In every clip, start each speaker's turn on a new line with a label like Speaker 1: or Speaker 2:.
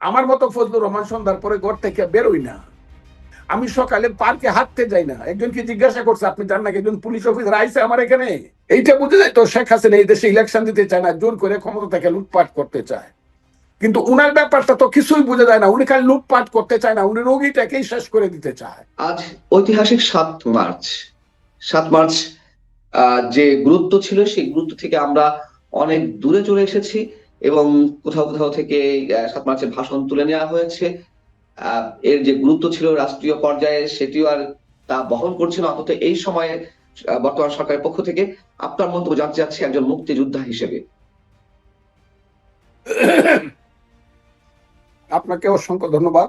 Speaker 1: আমার মতো ফজলুর রহমান সন্ধ্যার পরে ঘর থেকে বেরোই না। আমি সকালে পার্কে হাঁটতে যাই না। একজনকে জিজ্ঞাসা করছে, আপনি জান না একজন পুলিশ অফিসার আইসে আমার এখানে। এইটা বুঝে যায় তো শেখ হাসিনা এই দেশে ইলেকশন দিতে চায় না, জোর করে ক্ষমতা থেকে লুটপাট করতে চায়। কিন্তু উনার ব্যাপারটা তো কিছুই বোঝা যায় না। উনি খালি লুটপাট করতে চায় না, উনি রোগীটাকেই শেষ করে দিতে চায়।
Speaker 2: আজ ঐতিহাসিক সাত মার্চ। সাত মার্চ যে গুরুত্ব ছিল সেই গুরুত্ব থেকে আমরা অনেক দূরে চলে এসেছি। এবং কোথাও কোথাও থেকে সাত মার্চের ভাষণ তুলে নেওয়া হয়েছে। এর যে গুরুত্ব ছিল রাষ্ট্রীয় পর্যায়ে, সেটিও আর তা বহন করছে না। অন্তত এই সময়ে বর্তমান সরকারের পক্ষ থেকে আপনার মন্তব্য জানতে চাচ্ছি একজন মুক্তিযোদ্ধা হিসেবে।
Speaker 1: আপনাকে অসংখ্য ধন্যবাদ।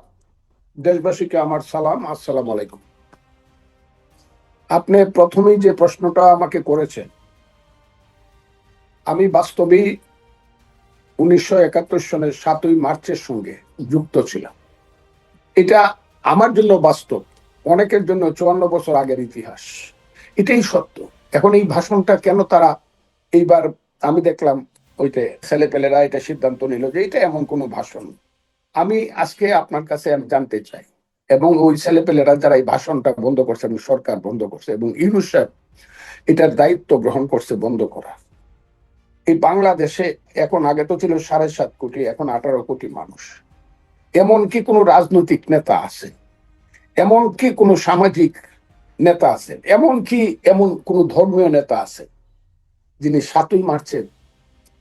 Speaker 1: দেশবাসীকে আমার সালাম। আসসালাম আলাইকুম। আপনি প্রথমেই যে প্রশ্নটা আমাকে করেছেন, আমি বাস্তবেই উনিশশো একাত্তর সনের সাতই মার্চের সঙ্গে যুক্ত ছিলাম। এটা আমার জন্য বাস্তব, অনেকের জন্য চুয়ান্ন বছর আগের ইতিহাস। এটাই সত্য। এখন এই ভাষণটা কেন তারা এইবার আমি দেখলাম ওইটা ছেলেপেলেরা এটা সিদ্ধান্ত নিল যে এটা এমন কোনো ভাষণ। আমি আজকে আপনার কাছে আমি জানতে চাই, এবং ওই ছেলেপেলেরা যারা এই ভাষণটা বন্ধ করছে এবং সরকার বন্ধ করছে এবং ইউনুস এটার দায়িত্ব গ্রহণ করছে বন্ধ করা এই বাংলাদেশে এখন আগে তো ছিল সাড়ে সাত কোটি এখন আঠারো কোটি মানুষ। এমন কি কোনো রাজনৈতিক নেতা আছে এমন কি কোনো সামাজিক নেতা আছে এমন কি এমন কোনো ধর্মীয় নেতা আছে যিনি সাতই মার্চের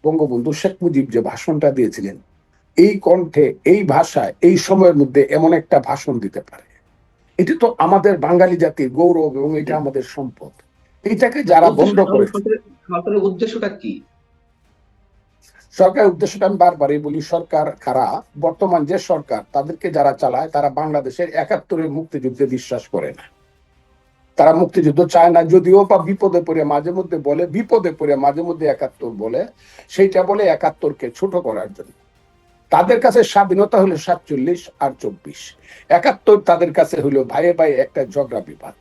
Speaker 1: বঙ্গবন্ধু শেখ মুজিব যে ভাষণটা দিয়েছিলেন এই কণ্ঠে এই ভাষায় এই সময়ের মধ্যে এমন একটা ভাষণ দিতে পারে। এটি তো আমাদের বাঙালি জাতির গৌরব এবং এটা আমাদের সম্পদ। এইটাকে যারা বন্ধ করে
Speaker 2: উদ্দেশ্যটা কি?
Speaker 1: সরকারের উদ্দেশ্যটা আমি বারবারই বলি, সরকার খারা বর্তমান যে সরকার, তাদেরকে যারা চালায়, তারা বাংলাদেশের একাত্তরের মুক্তিযুদ্ধে বিশ্বাস করে না। তারা মুক্তিযুদ্ধ চায় না, যদিও বা বিপদে পড়ে, মাঝে মধ্যে বলে, বিপদে পড়ে, মাঝে মধ্যে একাত্তর বলে। সেইটা বলে একাত্তরকে ছোট করার জন্য। তাদের কাছে স্বাধীনতা হলো সাতচল্লিশ আর চব্বিশ। একাত্তর তাদের কাছে হলো ভাইয়ে ভাই একটা ঝগড়া বিবাদ।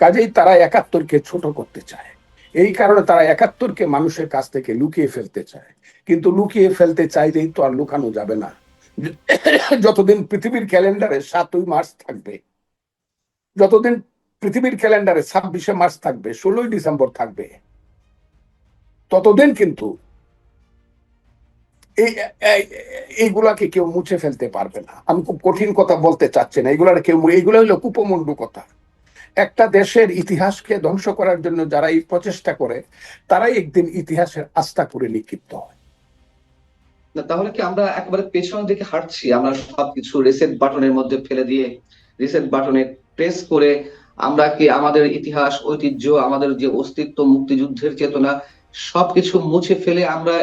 Speaker 1: কাজেই তারা একাত্তরকে ছোট করতে চায়। এই কারণে তারা একাত্তরকে মানুষের কাছ থেকে লুকিয়ে ফেলতে চায়। কিন্তু লুকিয়ে ফেলতে চাইলেই তো আর লুকানো যাবে না। যতদিন পৃথিবীর ক্যালেন্ডারে সাতই মার্চ থাকবে, যতদিন পৃথিবীর ক্যালেন্ডারে ছাব্বিশে মার্চ থাকবে, ষোলোই ডিসেম্বর থাকবে, ততদিন কিন্তু এই, এই- এইগুলাকে কেউ মুছে ফেলতে পারবে না। আমি খুব কঠিন কথা বলতে চাচ্ছি না। এগুলার কেউ এইগুলো হলো কুপমন্ডু কথা। একটা দেশের ইতিহাসকে ধ্বংস করার জন্য যারা এই প্রচেষ্টা করে, তারাই একদিন ইতিহাসের আস্থা করে লিখিত হয়।
Speaker 2: না, তাহলে কি আমরা একেবারে পেছনের দিকে হাঁটছি? আমরা সবকিছু রিসেট বাটনের মধ্যে ফেলে দিয়ে রিসেট বাটনে প্রেস করে আমরা কি আমাদের ইতিহাস, ঐতিহ্য, আমাদের যে অস্তিত্ব, মুক্তিযুদ্ধের চেতনা, সবকিছু মুছে ফেলে আমরা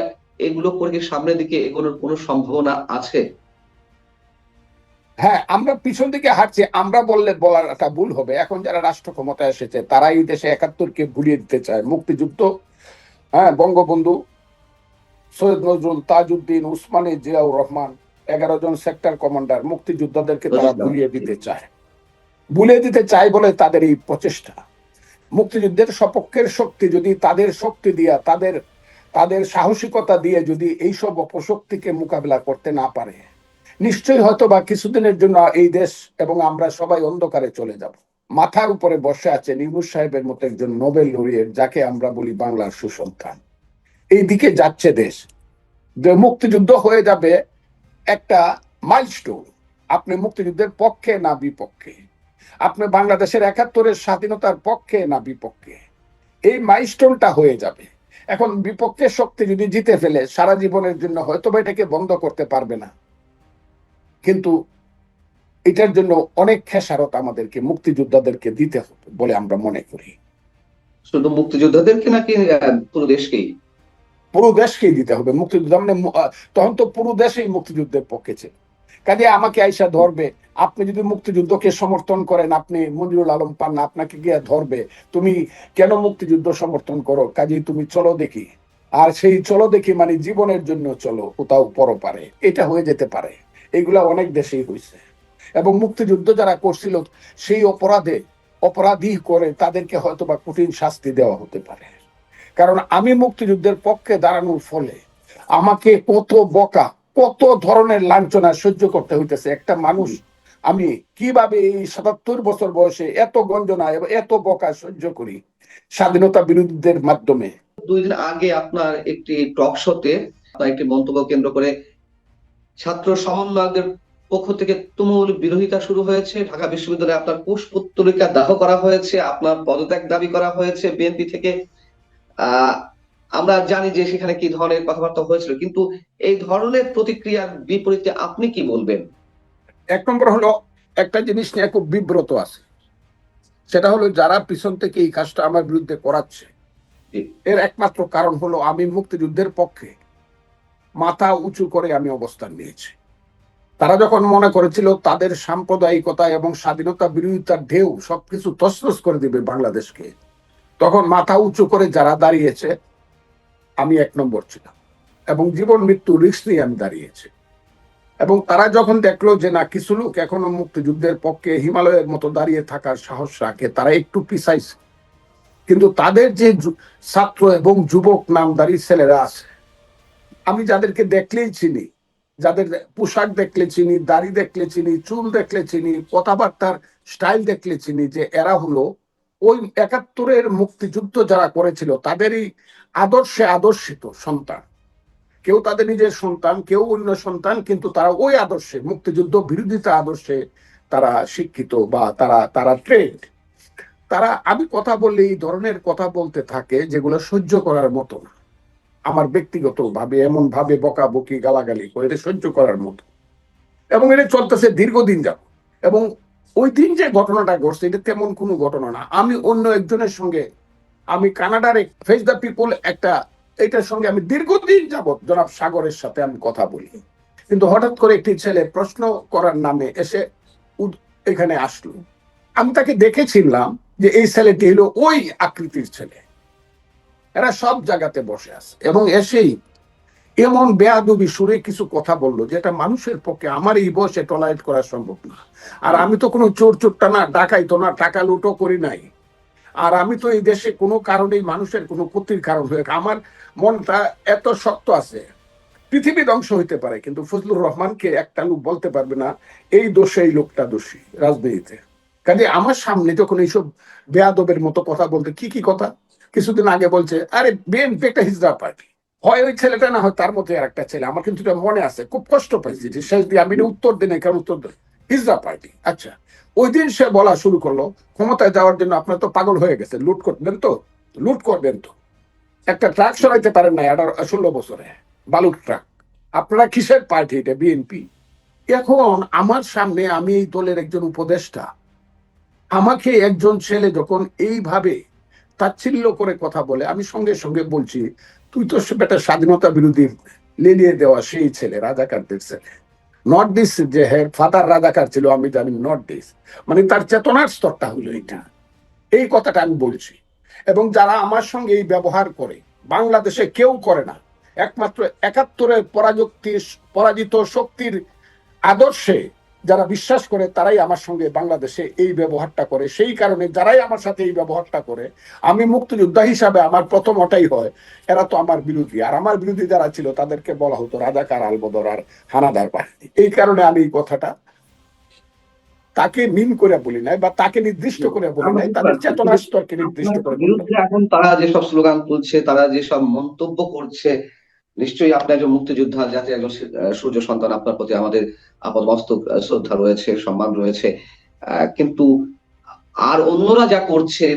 Speaker 2: এগুলো করে কি সামনের দিকে এগোনোর কোনো সম্ভাবনা আছে?
Speaker 1: হ্যাঁ আমরা পিছন দিকে হাঁটছি। আমরা বললে বলাটা ভুল হবে। এখন যারা রাষ্ট্র ক্ষমতায় এসেছে তারা এই দেশে একাত্তরকে ভুলিয়ে দিতে চায়। মুক্তিযুদ্ধ হ্যাঁ বঙ্গবন্ধু সৈয়দ নজরুল তাজউদ্দিন উসমানী জিয়াউর রহমান এগারো জন সেক্টর কমান্ডার মুক্তিযোদ্ধাদেরকে তারা ভুলিয়ে দিতে চায়। ভুলিয়ে দিতে চায় বলে তাদের এই প্রচেষ্টা। মুক্তিযুদ্ধের সপক্ষের শক্তি যদি তাদের শক্তি দিয়া তাদের তাদের সাহসিকতা দিয়ে যদি এইসব অপশক্তিকে মোকাবিলা করতে না পারে নিশ্চয়ই হয়তো বা কিছুদিনের জন্য এই দেশ এবং আমরা সবাই অন্ধকারে চলে যাব। মাথার উপরে বসে আছে নিমুর সাহেবের মতো একজন নোবেল লরিয়েট যাকে আমরা বলি বাংলার সুসন্তান। এই দিকে যাচ্ছে দেশ। যে মুক্তিযুদ্ধ হয়ে যাবে একটা মাইলস্টোন আপনি মুক্তিযুদ্ধের পক্ষে না বিপক্ষে? আপনি বাংলাদেশের একাত্তরের স্বাধীনতার পক্ষে না বিপক্ষে? এই মাইলস্টোনটা হয়ে যাবে। এখন বিপক্ষের শক্তি যদি জিতে ফেলে, সারা জীবনের জন্য হয়তো বা এটাকে বন্ধ করতে পারবে না। কিন্তু এটার জন্য অনেক খেসারত আমাদেরকে, মুক্তিযোদ্ধাদেরকে দিতে হবে বলে আমরা মনে করি।
Speaker 2: শুধু মুক্তিযোদ্ধাদেরকে নাকি পুরো দেশকেই?
Speaker 1: পুরো দেশকেই দিতে হবে মুক্তিযুদ্ধ মানে তখন তো পুরো দেশেই মুক্তিযুদ্ধের পক্ষে ছিল। কাজে আমাকে আইসা ধরবে আপনি যদি মুক্তিযুদ্ধকে সমর্থন করেন আপনি মঞ্জুরুল আলম পান না, আপনাকে গিয়ে ধরবে? তুমি কেন মুক্তিযুদ্ধ সমর্থন করো? কাজেই তুমি চলো দেখি। আর সেই চলো দেখি মানে জীবনের জন্য চলো কোথাও পরপারে এটা হয়ে যেতে পারে। এগুলা অনেক দেশেই হয়েছে এবং মুক্তিযুদ্ধ যারা করছিল সেই অপরাধে অপরাধী করে তাদেরকে হয়তো বা কঠিন শাস্তি দেওয়া হতে পারে। কারণ আমি মুক্তিযুদ্ধের পক্ষে দাঁড়ানোর ফলে আমাকে কত বকা, কত ধরনের লাঞ্ছনা সহ্য করতে হইতেছে। একটা মানুষ আমি কীভাবে এই সাতাত্তর বছর বয়সে এত গঞ্জনা এবং এত বকা সহ্য করি স্বাধীনতা বিরোধীদের মাধ্যমে?
Speaker 2: দুই দিন আগে আপনার একটি টক শোতে একটি মন্তব্য কেন্দ্র করে ছাত্র সমন্বয়কদের পক্ষ থেকে তুমুল বিরোধিতা শুরু হয়েছে। ঢাকা বিশ্ববিদ্যালয়ে আপনার পুষ্পত্তলিকা দাহ করা হয়েছে, আপনার পদত্যাগ দাবি করা হয়েছে। বিএনপি থেকে আমরা জানি যে সেখানে কি ধরনের কথাবার্তা হয়েছিল কিন্তু এই ধরনের প্রতিক্রিয়ার বিপরীতে আপনি কি বলবেন?
Speaker 1: এক নম্বর হলো একটা জিনিস নিয়ে খুব বিব্রত আছে। সেটা হলো যারা পিছন থেকে এই কাজটা আমার বিরুদ্ধে করাচ্ছে এর একমাত্র কারণ হলো আমি মুক্তিযুদ্ধের পক্ষে মাথা উঁচু করে আমি অবস্থান নিয়েছি। তারা যখন মনে করেছিল তাদের সাম্প্রদায়িকতা এবং স্বাধীনতা বিরোধিতার ঢেউ সবকিছু তসনস করে দিবে বাংলাদেশকে তখন মাথা উঁচু করে যারা দাঁড়িয়েছে, আমি এক নম্বর ছিলাম। এবং জীবন মৃত্যু রিস্ক নিয়ে আমি দাঁড়িয়েছি। এবং তারা যখন দেখল যে না, কিছু লোক এখনও মুক্তিযুদ্ধের পক্ষে হিমালয়ের মতো দাঁড়িয়ে থাকার সাহস রাখে, তারা একটু পিছাইছে কিন্তু তাদের যে ছাত্র এবং যুবক নামদারি ছেলেরা আছে, আমি যাদেরকে দেখলেই চিনি, যাদের পোশাক দেখলে চিনি, দাড়ি দেখলে চিনি, চুল দেখলে চিনি, কথাবার্তার স্টাইল দেখলে চিনি যে এরা হলো ওই একাত্তরের মুক্তিযুদ্ধ যারা করেছিল, তাদেরই আদর্শে আদর্শিত সন্তান। কেউ তাদের নিজের সন্তান, কেউ অন্য সন্তান, কিন্তু তারা ওই আদর্শে, মুক্তিযুদ্ধ বিরোধিতা আদর্শে তারা শিক্ষিত বা তারা তারা ট্রেন্ড তারা, আমি কথা বললে এই ধরনের কথা বলতে থাকে যেগুলো সহ্য করার মতো না। আমার ব্যক্তিগত ভাবে এমন ভাবে বকাবকি, গালাগালি করে সহ্য করার মতো। এবং এটা চলতেছে দীর্ঘদিন যাব এবং ওই দিন যে ঘটনাটা ঘটছে, এটা তেমন কোনো ঘটনা না। আমি অন্য একজনের সঙ্গে, আমি কানাডার ফেস দ্য পিপল একটা, এটার সঙ্গে আমি দীর্ঘদিন যাবৎ জনাব সাগরের সাথে আমি কথা বলি। কিন্তু হঠাৎ করে একটি ছেলে প্রশ্ন করার নামে এসে এখানে আসলো। আমি তাকে দেখেছিলাম যে এই ছেলেটি হলো ওই আকৃতির ছেলে। এরা সব জায়গাতে বসে আছে এবং এসেই এমন বেয়াদবি সুরে কিছু কথা বলল, যেটা মানুষের পক্ষে আমার এই বয়সে টলারেট করা সম্ভব না। আর আমি তো কোনো চোর চোরটা না, ডাকাইতো না, টাকা লুটো করি নাই। আর আমি তো এই দেশে কোনো কারণেই মানুষের কোনো ক্ষতির কারণ হয়ে আমার মনটা এত শক্ত আছে, পৃথিবী ধ্বংস হইতে পারে, কিন্তু ফজলুর রহমানকে একটা লোক বলতে পারবে না, এই দোষে এই লোকটা দোষী রাজনীতিতে। কাজে আমার সামনে যখন এইসব বেয়াদবের মতো কথা বলতে, কি কি কথা? কিছুদিন আগে বলছে, আরে বিএনপি একটা হিজড়া পার্টি। হয় ওই ছেলেটা না হয় তার মধ্যে আর একটা ছেলে। আমার কিন্তু এটা মনে আছে, খুব কষ্ট পাইছি যে শেষ দিয়ে আমি উত্তর দিন কেন উত্তর দিই। হিজরা পার্টি আচ্ছা ওই দিন সে বলা শুরু করল, ক্ষমতায় যাওয়ার জন্য আপনার তো পাগল হয়ে গেছে লুট করবেন তো? লুট করবেন তো? একটা ট্রাক সরাইতে পারেন না আঠারো, ষোলো বছরে, বালুর ট্রাক। আপনারা কিসের পার্টি এটা, বিএনপি? এখন আমার সামনে আমি এই দলের একজন উপদেষ্টা। আমাকে একজন ছেলে যখন এইভাবে তাচ্ছিল্য করে কথা বলে, আমি সঙ্গে সঙ্গে বলছি, তুই তো বেটা স্বাধীনতা বিরোধী লেলিয়ে দেওয়া সেই ছেলে রাজাকারদের ছেলে। নট দিস যে হ্যাঁ ফাদার রাজাকার ছিল, আমি জানি নট দিস মানে তার চেতনার স্তরটা হলো এটা এই কথাটা আমি বলছি। এবং যারা আমার সঙ্গে এই ব্যবহার করে, বাংলাদেশে কেউ করে না, একমাত্র একাত্তরের পরাযুক্তি পরাজিত শক্তির আদর্শে যারা বিশ্বাস করে তারাই আমার সঙ্গে বাংলাদেশে এই ব্যবহারটা করে। সেই কারণে যারাই আমার সাথে এই ব্যবহারটা করে আমি মুক্তিযোদ্ধা হিসাবে আমার প্রথম ওটাই হয় এরা তো আমার বিরোধী। আর আমার বিরোধী যারা ছিল তাদেরকে বলা হতো রাজাকার আলবদর আর হানাদার বাহিনী। এই কারণে আমি এই কথাটা তাকে মিন করে বলি নাই বা তাকে নির্দিষ্ট করে বলি নাই তাদের চেতনা স্তরকে নির্দিষ্ট করে
Speaker 2: বিরুদ্ধে এখন তারা যেসব স্লোগান তুলছে তারা যেসব মন্তব্য করছে নিশ্চয়ই আপনি একজন মুক্তিযোদ্ধা জাতির একজন সূর্য সন্তান আপনার প্রতি আমাদের আপাতমস্তক আহ, শ্রদ্ধা রয়েছে সম্মান রয়েছে কিন্তু আর অন্যরা যা করছে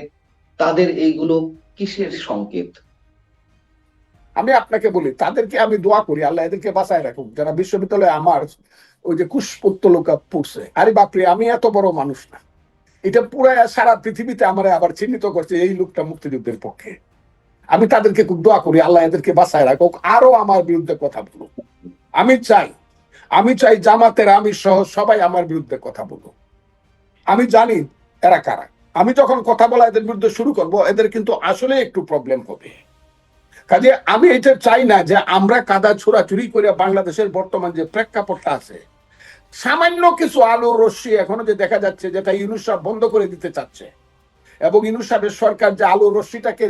Speaker 2: তাদের এইগুলো কিসের সংকেত?
Speaker 1: আমি আপনাকে বলি তাদেরকে আমি দোয়া করি আল্লাহ এদেরকে বাঁচায় রাখুক। যারা বিশ্ববিদ্যালয়ে আমার ওই যে কুশপুত্তলোকা পড়ছে আরে বাপরে আমি এত বড় মানুষ না। এটা পুরো সারা পৃথিবীতে আমার আবার চিহ্নিত করছে এই লোকটা মুক্তিযুদ্ধের পক্ষে। আমি তাদেরকে খুব দোয়া করি, আল্লাহ এদেরকে বাঁচায় রাখুক, আরও আমার বিরুদ্ধে কথা বলুক। আমি চাই আমি চাই জামাতের আমি সহ সবাই আমার বিরুদ্ধে কথা বলুক। আমি জানি এরা কারা। আমি যখন কথা বলা এদের বিরুদ্ধে শুরু করব, এদের কিন্তু আসলে একটু প্রবলেম হবে। কাজে আমি এটা চাই না যে আমরা কাদা ছোড়াছুরি করে বাংলাদেশের বর্তমান যে প্রেক্ষাপটটা আছে, সামান্য কিছু আলোর রশ্মি এখনও যে দেখা যাচ্ছে, যেটা ইউনুস বন্ধ করে দিতে চাচ্ছে এবং ইনু সাহেবের সরকার যে আলো রশ্মিটাকে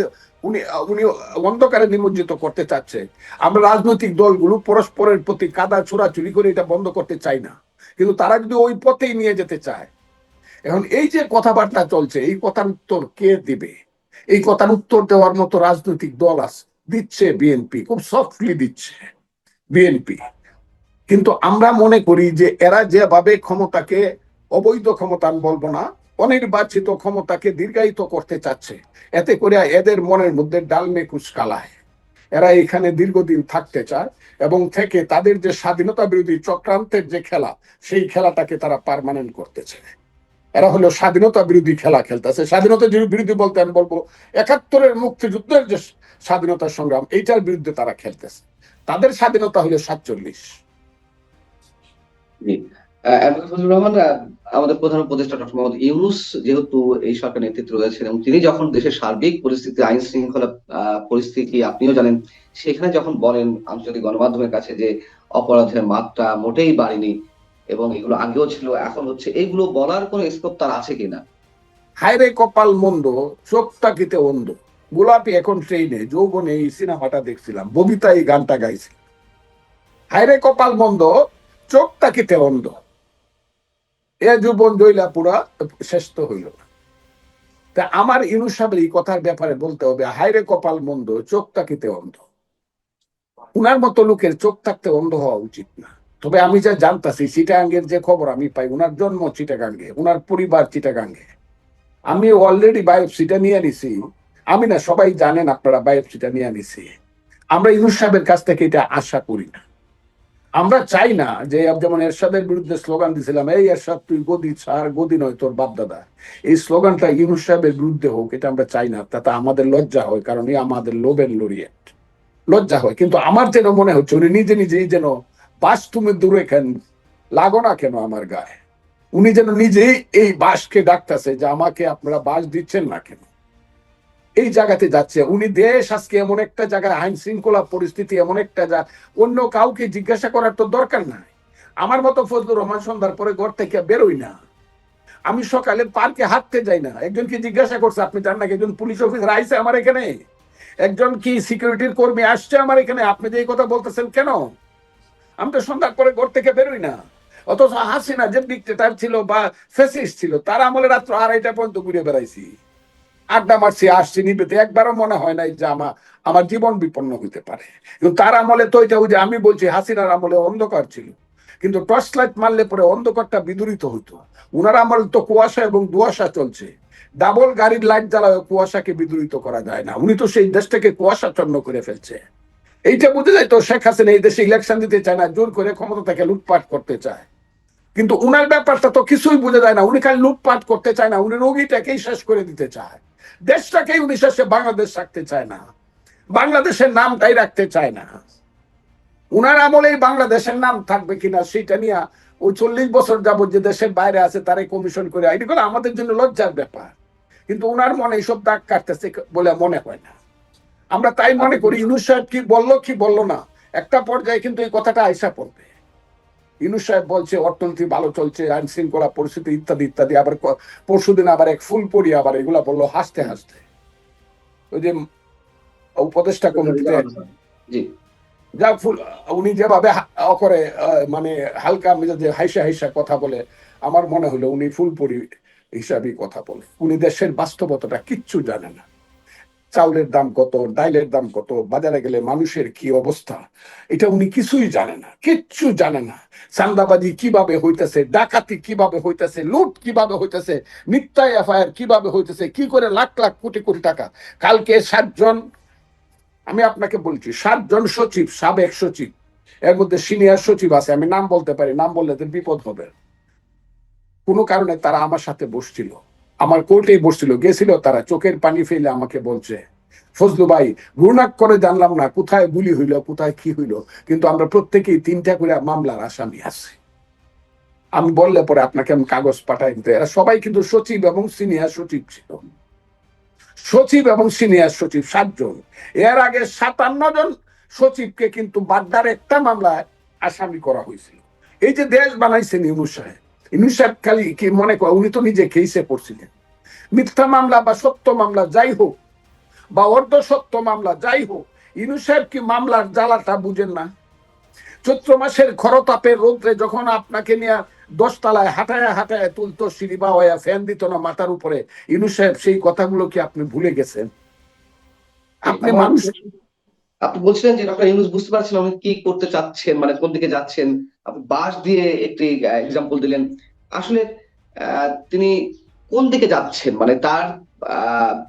Speaker 1: উনি উনি অন্ধকারে নিমজ্জিত করতে চাচ্ছে। আমরা রাজনৈতিক দলগুলো পরস্পরের প্রতি কাদা ছোড়াছুরি করে এটা বন্ধ করতে চাই না। কিন্তু তারা যদি ওই পথেই নিয়ে যেতে চায়, এখন এই যে কথাবার্তা চলছে, এই কথার উত্তর কে দিবে? এই কথার উত্তর দেওয়ার মতো রাজনৈতিক দল আছে দিচ্ছে বিএনপি, খুব সফটলি দিচ্ছে বিএনপি। কিন্তু আমরা মনে করি যে এরা যেভাবে ক্ষমতাকে অবৈধ ক্ষমতা আমি বলব না অনির্বাচিত ক্ষমতাকে দীর্ঘায়িত করতে চাচ্ছে। এতে করে এদের মনের মধ্যে ডালমে কুচকালায় এরা এখানে দীর্ঘদিন থাকতে চায় এবং থেকে তাদের যে স্বাধীনতা বিরোধী চক্রান্তের যে খেলা, সেই খেলাটাকে তারা পারমানেন্ট করতে চায়। এরা হলো স্বাধীনতা বিরোধী খেলা খেলতেছে। স্বাধীনতা বিরোধী বলতে আমি বলব, একাত্তরের মুক্তিযুদ্ধের যে স্বাধীনতা সংগ্রাম, এইটার বিরুদ্ধে তারা খেলতেছে। তাদের স্বাধীনতা হলো সাতচল্লিশ।
Speaker 2: রহমান আমাদের প্রধান উপদেষ্টা ডক্টর মোহাম্মদ ইউনুস যেহেতু এই সরকার নেতৃত্ব রয়েছেন এবং তিনি যখন দেশের সার্বিক পরিস্থিতি, আইন শৃঙ্খলা পরিস্থিতি আপনিও জানেন, সেখানে যখন বলেন আন্তর্জাতিক গণমাধ্যমের কাছে যে অপরাধের মাত্রা মোটেই বাড়েনি এবং এগুলো আগেও ছিল, এখন হচ্ছে এইগুলো বলার কোনো স্কোপ তার আছে কিনা?
Speaker 1: হায়রে কপাল মন্দ, চোখ তাকিতে অন্ধ। গোলাপি এখন ট্রেনে যৌবনে এই সিনেমাটা দেখছিলাম ববিতা এই গানটা গাইছে। হায়রে কপাল মন্দ, চোখ তাকিতে অন্ধ। এ যুবন জইলা পুরা শেষ তো হইল। তা আমার ইনুস সাহেবের এই কথার ব্যাপারে বলতে হবে, হায়রে কপাল মন্দ, চোখ তাকিতে অন্ধ। উনার মতো লোকের চোখ থাকতে অন্ধ হওয়া উচিত না। তবে আমি যা জানতাছি, চিটাগাঙ্গের যে খবর আমি পাই, উনার জন্ম চিটাগাঙ্গে, উনার পরিবার চিটাগাঙ্গে। আমি অলরেডি বায়োপসিটা নিয়ে নিছি। আমি না, সবাই জানেন আপনারা বায়োপসিটা নিয়ে নিছি। আমরা ইউনুস সাহেবের কাছ থেকে এটা আশা করি না। আমরা চাই না যে যেমন এরশাদের বিরুদ্ধে স্লোগান দিছিলাম, এই এরশাদ, তুই গদি ছাড়, গদি নয় তোর বাপ দাদা এই স্লোগানটা ইউনুস সাহেবের বিরুদ্ধে হোক, এটা আমরা চাই না। তাতে আমাদের লজ্জা হয়, কারণ এই আমাদের লোভের লরিয়েট। লজ্জা হয়। কিন্তু আমার যেন মনে হচ্ছে, উনি নিজে নিজেই যেন বাস তুমি দূরে কেন লাগো না কেন আমার গায়ে। উনি যেন নিজেই এই বাসকে ডাকতেছে যে, আমাকে আপনারা বাস দিচ্ছেন না কেন? এই জায়গাতে যাচ্ছে। উনি দেশ আজকে এমন একটা জায়গায় আইন শৃঙ্খলা পরিস্থিতি এমন একটা যা অন্য কাউকে জিজ্ঞাসা করার তো দরকার নাই। আমার মতো ফজলুর রহমান সন্ধ্যার পরে ঘর থেকে বেরোই না। আমি সকালে পার্কে হাঁটতে যাই না। একজনকে জিজ্ঞাসা করছে, আপনি জান নাকি? একজন পুলিশ অফিসার আইসে আমার এখানে? একজন কি সিকিউরিটির কর্মী আসছে আমার এখানে? আপনি যে এই কথা বলতেছেন কেন? আমি তো সন্ধ্যার পরে ঘর থেকে বেরোই না। অথচ হাসিনা যে ডিক্টেটার ছিল বা ফেসিস ছিল, তার আমলে রাত্র আড়াইটা পর্যন্ত ঘুরে বেড়াইছি। আড্ডা মারছি, আসছি নিবেতে একবারও মনে হয় নাই যে আমার আমার জীবন বিপন্ন হইতে পারে। কিন্তু তার আমলে তো এটা ওই যে আমি বলছি, হাসিনার আমলে অন্ধকার ছিল। কিন্তু টর্চ লাইট মারলে পরে অন্ধকারটা বিদূরিত হইতো। উনার আমলে তো কুয়াশা এবং দুয়াশা চলছে। ডাবল গাড়ির লাইট জ্বালায় কুয়াশাকে বিদূরিত করা যায় না। উনি তো সেই দেশটাকে কুয়াশাচ্ছন্ন করে ফেলছে। এইটা বুঝে যায় তো শেখ হাসিনা এই দেশে ইলেকশন দিতে চায় না, জোর করে ক্ষমতা থেকে লুটপাট করতে চায়। কিন্তু উনার ব্যাপারটা তো কিছুই বোঝা যায় না। উনি খালি লুটপাট করতে চায় না। উনি রোগীটাকেই শেষ করে দিতে চায়। দেশটাকেই উনি শেষে বাংলাদেশ রাখতে চায় না। বাংলাদেশের নামটাই রাখতে চায় না। উনার আমলেই বাংলাদেশের নাম থাকবে কিনা সেটা নিয়ে ওই চল্লিশ বছর যাবত যে দেশের বাইরে আছে তারাই কমিশন করে এগুলো আমাদের জন্য লজ্জার ব্যাপার। কিন্তু উনার মনে এইসব দাগ কাটতেছে বলে মনে হয় না। আমরা তাই মনে করি, ইউনুস সাহেব কি বলল কি বলল না। একটা পর্যায়ে কিন্তু এই কথাটা আইসা পড়বে। ইউনুস সাহেব বলছে অর্থনীতি ভালো চলছে আইন শৃঙ্খলা পরিস্থিতি ইত্যাদি ইত্যাদি। আবার পরশুদিন আবার এক ফুল পরি আবার এগুলা বলল হাসতে হাসতে। ওই যে উপদেষ্টা কমিটিতে যা ফুল উনি যেভাবে করে মানে হালকা মেজাজে হাইসা হাইসা কথা বলে আমার মনে হলো উনি ফুলপুরি হিসাবেই কথা বলে। উনি দেশের বাস্তবতাটা কিচ্ছু জানে না। চাউলের দাম কত, ডাইলের দাম কত, বাজারে গেলে মানুষের কি অবস্থা? এটা উনি কিছুই জানে না, কিচ্ছু জানে না। চান্দাবাজি কীভাবে হইতেছে, ডাকাতি কীভাবে হইতেছে, লুট কীভাবে হইতেছে মিথ্যা এফআইআর কীভাবে হইতেছে, কি করে লাখ লাখ কোটি কোটি টাকা? কালকে সাতজন, আমি আপনাকে বলছি, সাতজন সচিব, সাবেক সচিব, এর মধ্যে সিনিয়র সচিব আছে, আমি নাম বলতে পারি, নাম বললে বিপদ হবে। কোনো কারণে তারা আমার সাথে বসছিল। আমার কোর্টেই বসছিল, গেছিল তারা, চোখের পানি ফেলে আমাকে বলছে, ফজলু ভাই, ঘূর্ণাক করে জানলাম না, কোথায় গুলি হইল, কোথায় কি হইল, কিন্তু আমরা প্রত্যেকেই তিনটা করে মামলার আসামি আছি। আমি বললে পরে আপনাকে আমি কাগজ পাঠাই দিতে। এরা সবাই কিন্তু সচিব এবং সিনিয়র সচিব ছিল। সচিব এবং সিনিয়র সচিব সাতজন। এর আগে সাতান্ন জন সচিবকে কিন্তু বাড্ডার একটা মামলায় আসামি করা হয়েছিল। এই যে দেশ বানাইছেন ইউনুস সাহেব ইউনুস সাহেব খালি কি মনে করে উনি তো নিজে কেসে পড়ছিলেন। মিথ্যা মামলা বা সত্য মামলা যাই হোক বা অর্ধ সত্য মামলা যাই হোক ইনু সাহেব কি মামলার জ্বালাটা বুঝেন না? চৈত্র মাসের খরতাপের রোদ্রে যখন আপনাকে নিয়ে দশতলায় হাঁটায় হাঁটায় তুলতো সিঁড়ি বা হয়ে ফ্যান দিত না মাথার উপরে ইনু সাহেব সেই কথাগুলো কি আপনি ভুলে গেছেন? আপনি মানুষ
Speaker 2: আপনি বলছিলেন যে ডক্টর ইউনুস বুঝতে পারছিলাম আপনি কি করতে চাচ্ছেন মানে কোন দিকে যাচ্ছেন। আপনি বাস দিয়ে একটি এক্সাম্পল দিলেন। আসলে তিনি কোন দিকে যাচ্ছেন? মানে তার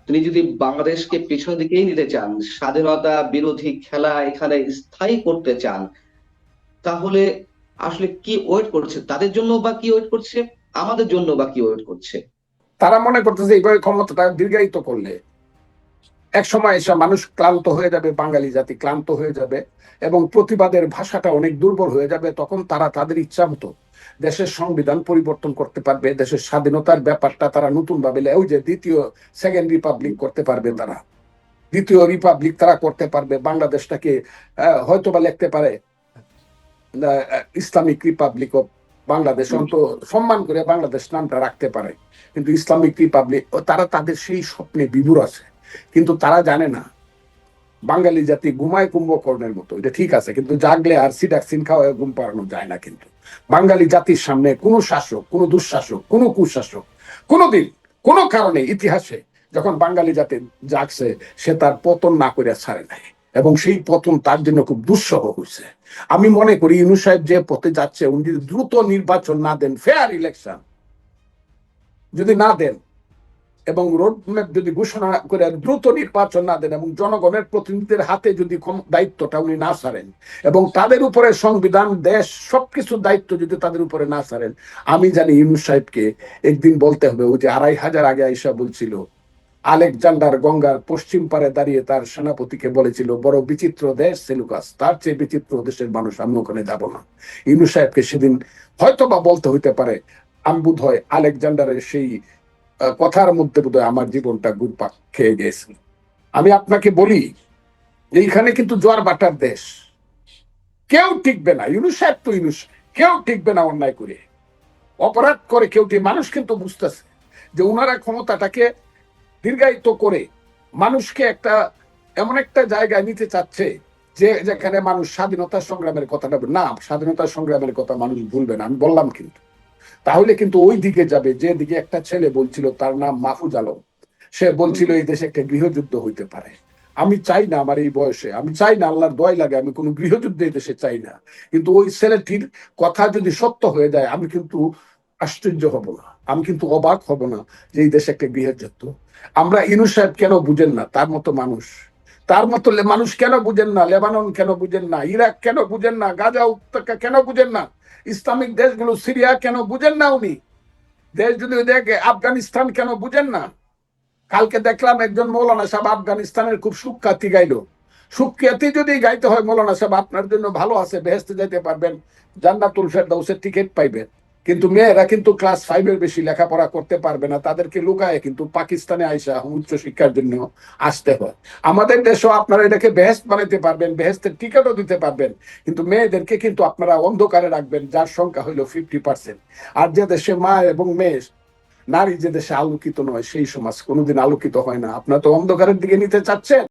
Speaker 2: তিনি যদি বাংলাদেশকে পেছনের দিকেই নিতে চান, স্বাধীনতা বিরোধী খেলা এখানে স্থায়ী করতে চান, তাহলে আসলে কি ওয়েট করছে? তাদের জন্য বা কি ওয়েট করছে? আমাদের জন্য বা কি ওয়েট করছে?
Speaker 1: তারা মনে করতেছে এইভাবে ক্ষমতাটা দীর্ঘায়িত করলে। এক সময় এসে মানুষ ক্লান্ত হয়ে যাবে, বাঙালি জাতি ক্লান্ত হয়ে যাবে এবং প্রতিবাদের ভাষাটা অনেক দুর্বল হয়ে যাবে, তখন তারা তাদের ইচ্ছা মতো দেশের সংবিধান পরিবর্তন করতে পারবে, দেশের স্বাধীনতার ব্যাপারটা তারা নতুন ভাবে ওই যে দ্বিতীয় সেকেন্ড রিপাবলিক করতে পারবে তারা। দ্বিতীয় রিপাবলিক তারা করতে পারবে, বাংলাদেশটাকে হয়তো বা লিখতে পারে ইসলামিক রিপাবলিক অফ বাংলাদেশ অন্ত সম্মান করে বাংলাদেশ নামটা রাখতে পারে। কিন্তু ইসলামিক রিপাবলিক, তারা তাদের সেই স্বপ্নে বিভোর আছে। কিন্তু তারা জানে না। বাঙালি জাতি ঘুমায় কুম্ভকর্ণের মতো, এটা ঠিক আছে, কিন্তু জাগলে আর সিডাক্সিন খাওয়া ঘুম পাড়ানো যায় না কিন্তু। বাঙালি জাতির সামনে কোনো শাসক, কোনো দুঃশাসক, কোনো কুশাসক কোনোদিন কোনো কারণে ইতিহাসে যখন বাঙালি জাতি জাগছে, সে তার পতন না করে ছাড়ে নাই, এবং সেই পতন তার জন্য খুব দুঃসহ হয়েছে আমি মনে করি ইনু সাহেব যে পথে যাচ্ছে, উনি দ্রুত নির্বাচন না দেন ফেয়ার ইলেকশন যদি না দেন এবং রোড ম্যাপ যদি ঘোষণা করে দ্রুত নির্বাচন না দেন এবং জনগণের প্রতিনিধিদের হাতে যদি দায়িত্বটা উনি না ছাড়েন এবং তাদের উপরে সংবিধান, দেশ সবকিছু দায়িত্ব যদি তাদের উপরে না ছাড়েন, আমি জানি ইউনুস সাহেবকে একদিন বলতে হবে ওই যে আড়াই হাজার আগে আইসা বলছিল, আলেকজান্ডার গঙ্গার পশ্চিম পারে দাঁড়িয়ে তার সেনাপতিকে বলেছিল, বড় বিচিত্র দেশ সেলুকাস তার চেয়ে বিচিত্র দেশের মানুষ আমি ওখানে যাব না। ইনু সাহেবকে সেদিন হয়তো বা বলতে হইতে পারে আমি বোধ হয় আলেকজান্ডারের সেই কথার মধ্যে বোধ হয় আমার জীবনটা গুড়পাক খেয়ে গেছে। আমি আপনাকে বলি, এইখানে কিন্তু জোয়ার বাটার দেশ। কেউ টিকবে না, ইউনুস সাহেব তো ইউনুস, কেউ টিকবে না অন্যায় করে। অপরাধ করে কেউ মানুষ কিন্তু বুঝতেছে যে ওনারা ক্ষমতাটাকে দীর্ঘায়িত করে মানুষকে একটা এমন একটা জায়গায় নিতে চাচ্ছে যে যেখানে মানুষ স্বাধীনতা সংগ্রামের কথাটা না, স্বাধীনতা সংগ্রামের কথা মানুষ ভুলবে না, আমি বললাম কিন্তু। তাহলে কিন্তু ওই দিকে যাবে, যে দিকে একটা ছেলে বলছিল তার নাম মাহফুজ আলম। সে বলছিল এই দেশে একটা গৃহযুদ্ধ হইতে পারে। আমি চাই না আমার এই বয়সে, আমি চাই না আল্লাহর দয় লাগে, আমি কোনো গৃহযুদ্ধ এই দেশে চাই না। কিন্তু ওই ছেলেটির কথা যদি সত্য হয়ে যায়, আমি কিন্তু আশ্চর্য হব না। আমি কিন্তু অবাক হব না যে এই দেশে একটা গৃহযুদ্ধ। আমরা ইনু সাহেব কেন বুঝেন না? তার মতো মানুষ। তার মতো মানুষ কেন বুঝেন না? লেবানন কেন বুঝেন না? ইরাক কেন বুঝেন না? গাজা উপত্যকা কেন বুঝেন না? ইসলামিক দেশগুলো সিরিয়া কেন বুঝেন না উনি? দেশ যদি দেখে আফগানিস্তান কেন বুঝেন না? কালকে দেখলাম একজন মৌলানা সাহেব আফগানিস্তানের খুব সুখ্যাতি গাইল। সুখ্যাতি যদি গাইতে হয় মৌলানা সাহেব, আপনার জন্য ভালো আছে বেহেস্তে যেতে পারবেন, জান্নাতুল ফেরদাউসের টিকিট পাইবেন। কিন্তু মেয়েরা কিন্তু ক্লাস ফাইভের বেশি লেখাপড়া করতে পারবে না, তাদেরকে লুকায় কিন্তু পাকিস্তানে আইসা উচ্চ শিক্ষার জন্য আসতে হয়। আমাদের দেশেও আপনারা এটাকে বেহেস্ত বানাইতে পারবেন, বেহেস্তের টিকিটও দিতে পারবেন, কিন্তু মেয়েদেরকে কিন্তু আপনারা অন্ধকারে রাখবেন, যার সংখ্যা হইল ফিফটি পার্সেন্ট আর যে দেশে মা এবং মেয়ে, নারী যে দেশে আলোকিত নয়, সেই সমাজ কোনোদিন আলোকিত হয় না। আপনারা তো অন্ধকারের দিকে নিতে চাচ্ছেন?